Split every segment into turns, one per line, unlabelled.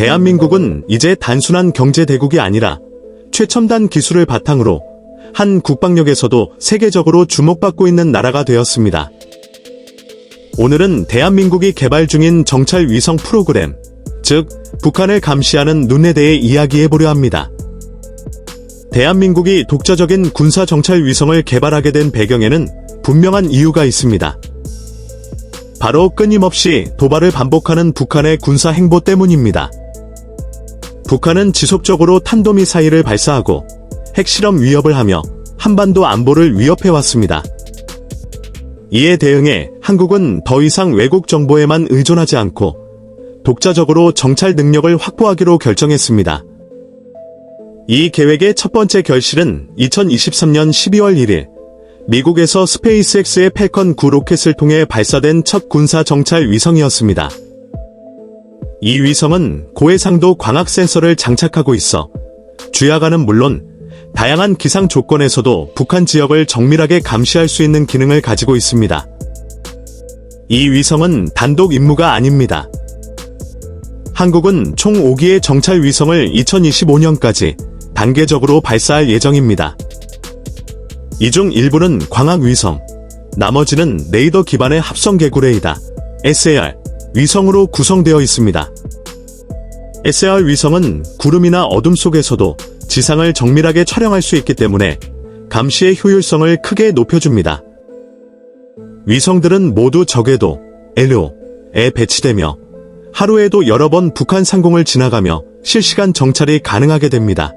대한민국은 이제 단순한 경제 대국이 아니라 최첨단 기술을 바탕으로 한 국방력에서도 세계적으로 주목받고 있는 나라가 되었습니다. 오늘은 대한민국이 개발 중인 정찰 위성 프로그램, 즉 북한을 감시하는 눈에 대해 이야기해보려 합니다. 대한민국이 독자적인 군사 정찰 위성을 개발하게 된 배경에는 분명한 이유가 있습니다. 바로 끊임없이 도발을 반복하는 북한의 군사 행보 때문입니다. 북한은 지속적으로 탄도미사일을 발사하고 핵실험 위협을 하며 한반도 안보를 위협해왔습니다. 이에 대응해 한국은 더 이상 외국 정보에만 의존하지 않고 독자적으로 정찰 능력을 확보하기로 결정했습니다. 이 계획의 첫 번째 결실은 2023년 12월 1일 미국에서 스페이스X의 펠컨 9 로켓을 통해 발사된 첫 군사 정찰 위성이었습니다. 이 위성은 고해상도 광학 센서를 장착하고 있어 주야간은 물론 다양한 기상 조건에서도 북한 지역을 정밀하게 감시할 수 있는 기능을 가지고 있습니다. 이 위성은 단독 임무가 아닙니다. 한국은 총 5기의 정찰 위성을 2025년까지 단계적으로 발사할 예정입니다. 이 중 일부는 광학 위성, 나머지는 레이더 기반의 합성 개구 레이다, SAR, 위성으로 구성되어 있습니다. SAR 위성은 구름이나 어둠 속에서도 지상을 정밀하게 촬영할 수 있기 때문에 감시의 효율성을 크게 높여줍니다. 위성들은 모두 적외도, LO에 배치되며 하루에도 여러 번 북한 상공을 지나가며 실시간 정찰이 가능하게 됩니다.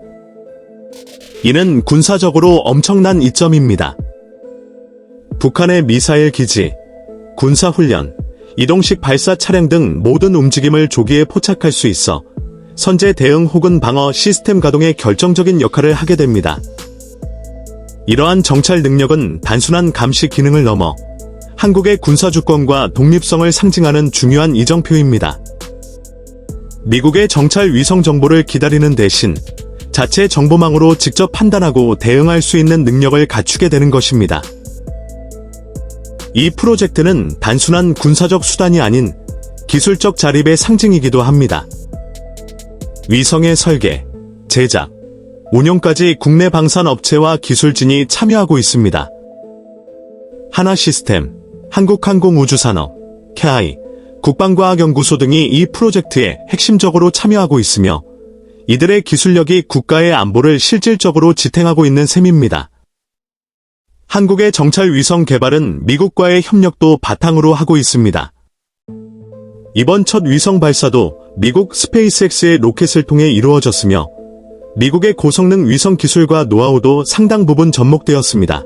이는 군사적으로 엄청난 이점입니다. 북한의 미사일 기지, 군사훈련, 이동식 발사 차량 등 모든 움직임을 조기에 포착할 수 있어 선제 대응 혹은 방어 시스템 가동에 결정적인 역할을 하게 됩니다. 이러한 정찰 능력은 단순한 감시 기능을 넘어 한국의 군사주권과 독립성을 상징하는 중요한 이정표입니다. 미국의 정찰 위성 정보를 기다리는 대신 자체 정보망으로 직접 판단하고 대응할 수 있는 능력을 갖추게 되는 것입니다. 이 프로젝트는 단순한 군사적 수단이 아닌 기술적 자립의 상징이기도 합니다. 위성의 설계, 제작, 운영까지 국내 방산 업체와 기술진이 참여하고 있습니다. 하나 시스템, 한국항공우주산업, KI, 국방과학연구소 등이 이 프로젝트에 핵심적으로 참여하고 있으며 이들의 기술력이 국가의 안보를 실질적으로 지탱하고 있는 셈입니다. 한국의 정찰 위성 개발은 미국과의 협력도 바탕으로 하고 있습니다. 이번 첫 위성 발사도 미국 스페이스X의 로켓을 통해 이루어졌으며 미국의 고성능 위성 기술과 노하우도 상당 부분 접목되었습니다.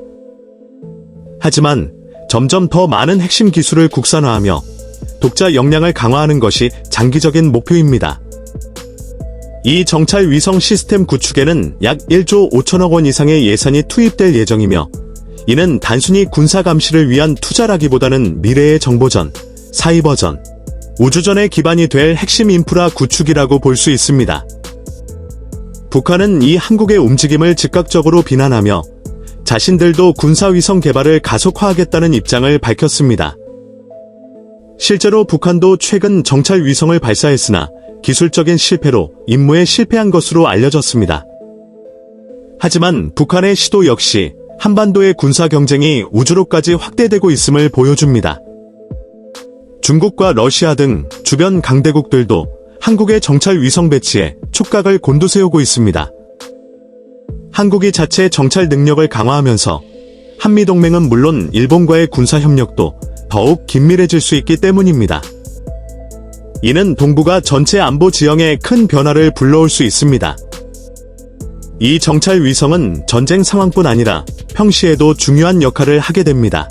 하지만 점점 더 많은 핵심 기술을 국산화하며 독자 역량을 강화하는 것이 장기적인 목표입니다. 이 정찰 위성 시스템 구축에는 약 1조 5천억 원 이상의 예산이 투입될 예정이며 이는 단순히 군사 감시를 위한 투자라기보다는 미래의 정보전, 사이버전, 우주전의 기반이 될 핵심 인프라 구축이라고 볼 수 있습니다. 북한은 이 한국의 움직임을 즉각적으로 비난하며 자신들도 군사위성 개발을 가속화하겠다는 입장을 밝혔습니다. 실제로 북한도 최근 정찰 위성을 발사했으나 기술적인 실패로 임무에 실패한 것으로 알려졌습니다. 하지만 북한의 시도 역시 한반도의 군사 경쟁이 우주로까지 확대되고 있음을 보여줍니다. 중국과 러시아 등 주변 강대국들도 한국의 정찰 위성 배치에 촉각을 곤두세우고 있습니다. 한국이 자체 정찰 능력을 강화하면서 한미동맹은 물론 일본과의 군사 협력도 더욱 긴밀해질 수 있기 때문입니다. 이는 동북아 전체 안보 지형에 큰 변화를 불러올 수 있습니다. 이 정찰 위성은 전쟁 상황뿐 아니라 평시에도 중요한 역할을 하게 됩니다.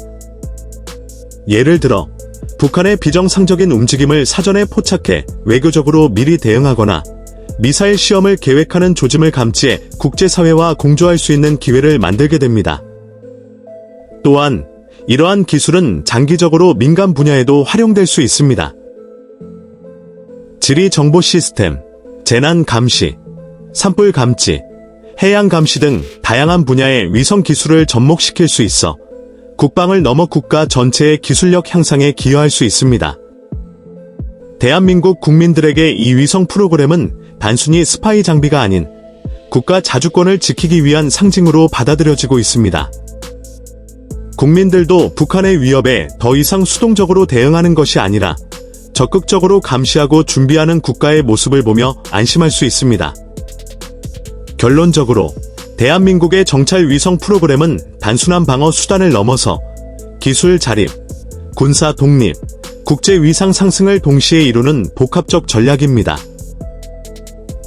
예를 들어 북한의 비정상적인 움직임을 사전에 포착해 외교적으로 미리 대응하거나 미사일 시험을 계획하는 조짐을 감지해 국제사회와 공조할 수 있는 기회를 만들게 됩니다. 또한 이러한 기술은 장기적으로 민간 분야에도 활용될 수 있습니다. 지리 정보 시스템, 재난 감시, 산불 감지, 해양 감시 등 다양한 분야의 위성 기술을 접목시킬 수 있어 국방을 넘어 국가 전체의 기술력 향상에 기여할 수 있습니다. 대한민국 국민들에게 이 위성 프로그램은 단순히 스파이 장비가 아닌 국가 자주권을 지키기 위한 상징으로 받아들여지고 있습니다. 국민들도 북한의 위협에 더 이상 수동적으로 대응하는 것이 아니라 적극적으로 감시하고 준비하는 국가의 모습을 보며 안심할 수 있습니다. 결론적으로 대한민국의 정찰 위성 프로그램은 단순한 방어 수단을 넘어서 기술 자립, 군사 독립, 국제 위상 상승을 동시에 이루는 복합적 전략입니다.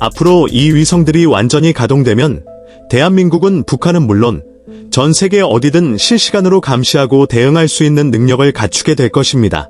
앞으로 이 위성들이 완전히 가동되면 대한민국은 북한은 물론 전 세계 어디든 실시간으로 감시하고 대응할 수 있는 능력을 갖추게 될 것입니다.